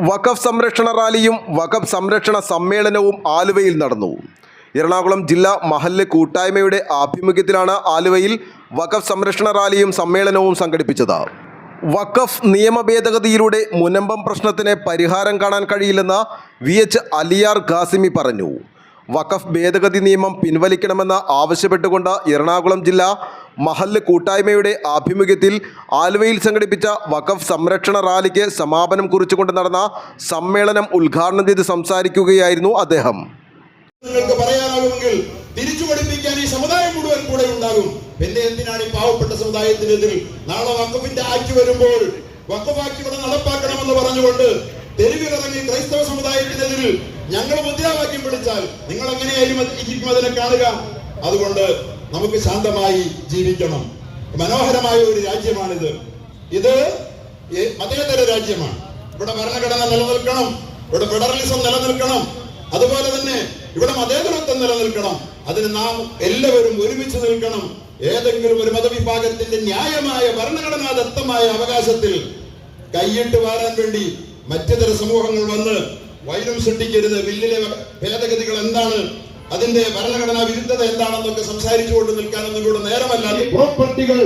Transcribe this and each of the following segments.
വഖഫ് സംരക്ഷണ റാലിയും വഖഫ് സംരക്ഷണ സമ്മേളനവും ആലുവയിൽ നടന്നു. എറണാകുളം ജില്ലാ മഹല്ല് കൂട്ടായ്മയുടെ ആഭിമുഖ്യത്തിലാണ് ആലുവയിൽ വഖഫ് സംരക്ഷണ റാലിയും സമ്മേളനവും സംഘടിപ്പിച്ചത്. വഖഫ് നിയമ ഭേദഗതിയിലൂടെ മുനമ്പം പ്രശ്നത്തിന് പരിഹാരം കാണാൻ കഴിയില്ലെന്ന് വി എച്ച് അലിയാർ ഖാസിമി പറഞ്ഞു. വഖഫ് ഭേദഗതി നിയമം പിൻവലിക്കണമെന്ന് ആവശ്യപ്പെട്ടുകൊണ്ട് എറണാകുളം ജില്ലാ മഹല്ല് കൂട്ടായ്മയുടെ ആഭിമുഖ്യത്തിൽ ആലുവയിൽ സംഘടിപ്പിച്ച വഖഫ് സംരക്ഷണ റാലിക്ക് സമാപനം കുറിച്ചുകൊണ്ട് നടന്ന സമ്മേളനം ഉദ്ഘാടനം ചെയ്ത് സംസാരിക്കുകയായിരുന്നു അദ്ദേഹം. നിങ്ങൾക്ക് തിരിച്ചു ഈ മുഴുവൻ കൂടെ ഉണ്ടാകും. എന്തിനാണ് ഈ പാവപ്പെട്ട സമുദായത്തിനെതിരെ നാളെ വരുമ്പോൾ നടപ്പാക്കണമെന്ന് പറഞ്ഞുകൊണ്ട് തെരുവിലിറങ്ങി ക്രൈസ്തവ സമുദായത്തിനെതിരിൽ ഞങ്ങൾ മുദ്രാവാക്യം വിളിച്ചാൽ നിങ്ങൾ എങ്ങനെയായിരിക്കും അതിനെ കാണുക. അതുകൊണ്ട് നമുക്ക് ശാന്തമായി ജീവിക്കണം. മനോഹരമായ ഒരു രാജ്യമാണിത്. ഇത് മതേതര രാജ്യമാണ്. ഇവിടെ ഭരണഘടന നിലനിൽക്കണം. ഇവിടെ ഫെഡറലിസം നിലനിൽക്കണം. അതുപോലെ തന്നെ ഇവിടെ മതേതരത്വം നിലനിൽക്കണം. അതിന് നാം എല്ലാവരും ഒരുമിച്ച് നിൽക്കണം. ഏതെങ്കിലും ഒരു മതവിഭാഗത്തിന്റെ ന്യായമായ ഭരണഘടനാ ദത്തമായ അവകാശത്തിൽ കൈയിട്ട് വാരാൻ വേണ്ടി മറ്റു തര സമൂഹങ്ങൾ വന്ന് വൈരം സൃഷ്ടിക്കരുത്. ബില്ലിലെ ഭേദഗതികൾ എന്താണ്? അതിന്റെ ഭരണഘടനാ വിരുദ്ധത എന്താണെന്നൊക്കെ സംസാരിച്ചുകൊണ്ട് നിൽക്കാനൊന്നും കൂടെ നേരമല്ല. ഈ പ്രോപ്പർട്ടികൾ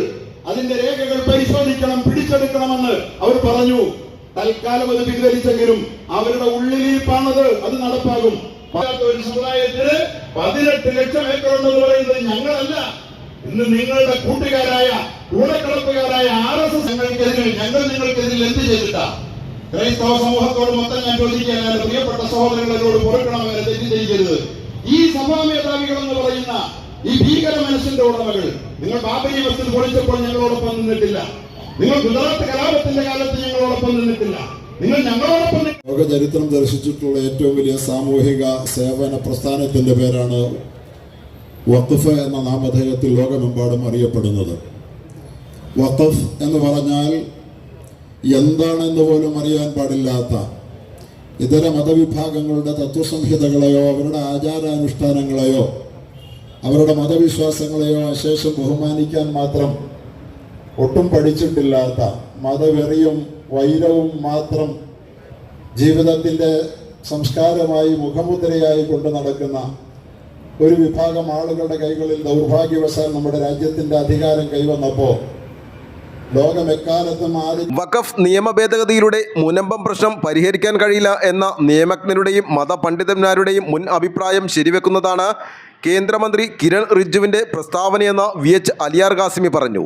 അതിന്റെ രേഖകൾ പരിശോധിക്കണം പിടിച്ചെടുക്കണമെന്ന് അവർ പറഞ്ഞു. തൽക്കാലം അത് പിൻവലിച്ചെങ്കിലും അവരുടെ ഉള്ളിലിരിപ്പാണത് അത് നടപ്പാകും. ഒരു സമുദായത്തിന് പതിനെട്ട് ലക്ഷം ഏക്കർ ഉണ്ടെന്ന് പറയുന്നത് ഞങ്ങളല്ല. ഇന്ന് നിങ്ങളുടെ കൂട്ടുകാരായ കൂടക്കളപ്പുകാരായ ആർ എസ് എസ് ഞങ്ങൾക്കെതിരെ ഞങ്ങൾ നിങ്ങൾക്കെതിരിൽ എന്ത് ചെയ്തിട്ടാ? ക്രൈസ്തവ സമൂഹത്തോട് മൊത്തം ഞാൻ ചോദിക്കുകയാണ് പ്രിയപ്പെട്ട സഹോദരങ്ങളോട് വരെ അവരെ തെറ്റിദ്ധരിക്കരുത് എന്ന് പറയുന്ന ഈ ഭീകര മനസ്സിന്റെ ഉടമകൾ. നിങ്ങൾ ബാബരി മസ്ജിദ് പൊളിച്ചപ്പോൾ ഞങ്ങളോടൊപ്പം നിന്നിട്ടില്ല. നിങ്ങൾ ഗുജറാത്ത് കലാപത്തിന്റെ കാലത്ത് ഞങ്ങളോടൊപ്പം നിന്നിട്ടില്ല. നിങ്ങൾ ഞങ്ങളോടൊപ്പം ലോക ചരിത്രം ദർശിച്ചിട്ടുള്ള ഏറ്റവും വലിയ സാമൂഹിക സേവന പ്രസ്ഥാനത്തിന്റെ പേരാണ് വഖഫ് എന്ന നാമധേയത്തിൽ ലോകമെമ്പാടും അറിയപ്പെടുന്നത്. വഖഫ് എന്ന് പറഞ്ഞാൽ എന്താണെന്ന് പോലും അറിയാൻ പാടില്ലാത്ത ഇതര മതവിഭാഗങ്ങളുടെ തത്വസംഹിതകളെയോ അവരുടെ ആചാരാനുഷ്ഠാനങ്ങളെയോ അവരുടെ മതവിശ്വാസങ്ങളെയോ അശേഷം ബഹുമാനിക്കാൻ മാത്രം ഒട്ടും പഠിച്ചിട്ടില്ലാത്ത മതവെറിയും വൈരവും മാത്രം ജീവിതത്തിന്റെ സംസ്കാരമായി മുഖമുദ്രയായി കൊണ്ടു നടക്കുന്ന ഒരു വിഭാഗം ആളുകളുടെ കൈകളിൽ ദൗർഭാഗ്യവശാൽ നമ്മുടെ രാജ്യത്തിന്റെ അധികാരം കൈവന്നപ്പോൾ വഖഫ് നിയമ ഭേദഗതിയിലൂടെ മുനമ്പം പ്രശ്നം പരിഹരിക്കാൻ കഴിയില്ല എന്ന നിയമജ്ഞരുടെയും മതപണ്ഡിതന്മാരുടെയും മുൻ അഭിപ്രായം ശരിവെക്കുന്നതാണ് കേന്ദ്രമന്ത്രി കിരൺ റിജുവിന്റെ പ്രസ്താവനയെന്ന് വി എച്ച് അലിയാർ ഖാസിമി പറഞ്ഞു.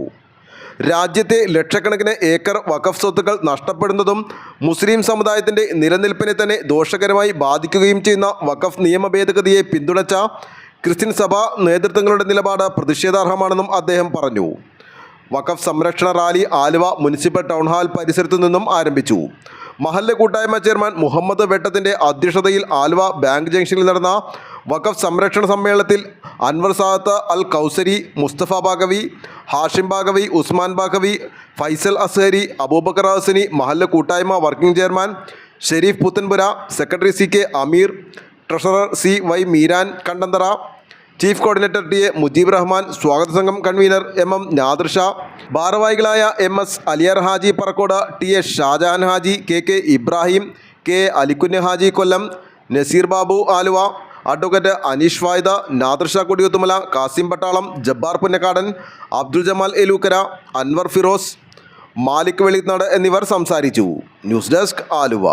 രാജ്യത്തെ ലക്ഷക്കണക്കിന് ഏക്കർ വഖഫ് സ്വത്തുക്കൾ നഷ്ടപ്പെടുന്നതും മുസ്ലിം സമുദായത്തിന്റെ നിലനിൽപ്പിനെ തന്നെ ദോഷകരമായി ബാധിക്കുകയും ചെയ്യുന്ന വഖഫ് നിയമ ഭേദഗതിയെ പിന്തുണച്ച ക്രിസ്ത്യൻ സഭാ നേതൃത്വങ്ങളുടെ നിലപാട് പ്രതിഷേധാർഹമാണെന്നും അദ്ദേഹം പറഞ്ഞു. വഖഫ് സംരക്ഷണ rally Aluva municipal town hall പരിസരത്തു നിന്നും ആരംഭിച്ചു. മഹല്ല കൂട്ടായ്മ ചെയർമാൻ മുഹമ്മദ് വെട്ടത്തിന്റെ അധ്യക്ഷതയിൽ ആലുവ ബാങ്ക് ജംഗ്ഷനിൽ നടന്ന വഖഫ് സംരക്ഷണ സമ്മേളനത്തിൽ അൻവർ സാദത്ത് അൽ കൗസരി മുസ്തഫ ബാഗവി ഹാഷിം ബാഗവി ഉസ്മാൻ ബാഗവി ഫൈസൽ അസ്ഹരി അബൂബക്കർ ഹസനി മഹല്ല കൂട്ടായ്മ working chairman Sherif Puthenpura secretary C K Ameer treasurer C Y Meeran Kandanthara chief coordinator T A Mujeeb Rahman സ്വാഗത സംഘം convener M M Nadir Shah ഭാരവാഹികളായ M S Aliyar Haji Parakkode T A Shahjahan Haji K K Ibrahim K A Alikunju Haji Kollam Nazeer Babu Aluva advocate Aneesh Vayda Nadir Shah Kodiyuthumala Kasim Pattalam Jabbar Punnakkadan Abdul Jamal Elookkara Anwar Firoz Malik Velinad എന്നിവർ സംസാരിച്ചു. News desk Aluva.